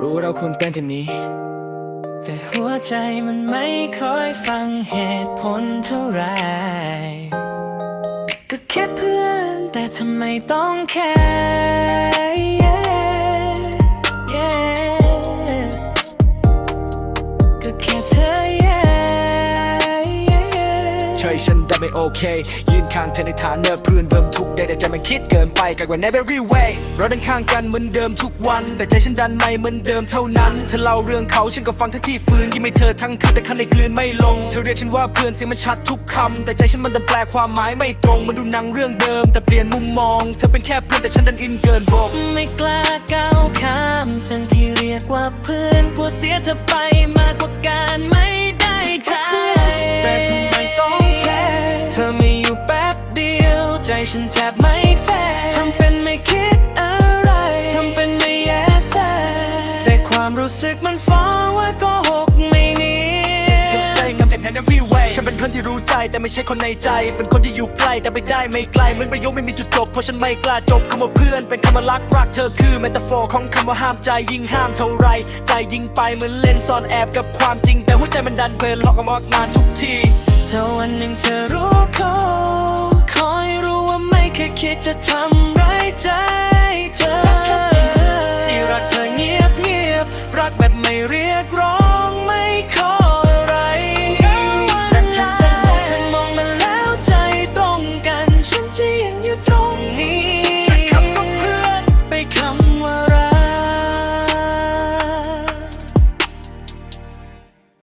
รู้เราควรกันแค่นี้ แต่หัวใจมันไม่ค่อยฟังเหตุผลเท่าไหรก็แค่เพื่อนแต่ทำไมต้องแค่ เฉยฉันได้ไม่โอเค ยืนข้างเธอในฐานะเพื่อนเดิมทุกได้แต่ใจมันคิดเกินไปกันกว่า never every way เราเดินข้างกันเหมือนเดิมทุกวัน แต่ใจฉันดันไม่เหมือนเดิมเท่านั้นเธอเล่าเรื่องเขาฉันก็ฟังทั้งที่ฟื้นยิ้มให้เธอทั้งคืนแต่ข้างในกลืนไม่ลงเธอเรียกฉันว่าเพื่อนเสียงมันชัดทุกคำแต่ใจฉันมันดันแปลความหมายไม่ตรงมันดูหนังเรื่องเดิม แต่เปลี่ยนมุมมอง เธอเป็นแค่เพื่อนแต่ฉันดันอินเกินบอกไม่กล้าก้าวข้ามเส้นที่เรียกว่าเพื่อนกลัวเสียเธอไปมากกว่าการไม่ ฉันแทบไม่แฟร์ทำเป็นไม่คิดอะไรทำเป็นไม่แยแสแต่ความรู้สึกมันฟ้องว่าโกหกไม่เนียนใจกับเด็กใน every way ฉันเป็นเพื่อนที่รู้ใจแต่ไม่ใช่คนในใจ เป็นคนที่อยู่ใกล้แต่ไปได้ไม่ไกลเหมือนประโยคไม่มีจุดจบเพราะฉันไม่กล้าจบคำว่าเพื่อนเป็นคำว่ารักรักเธอคือเมตาฟอร์ของคำว่าห้ามใจยิ่งห้ามเท่าไร ใจยิ่งไปเหมือนเล่นซ่อนแอบกับความจริง แต่หัวใจมันดันเพลินหลอกกันออกงานทุกที คิดจะทำร้ายใจเธอ ที่รักเธอเงียบเงียบรักแบบไม่เรียกร้อง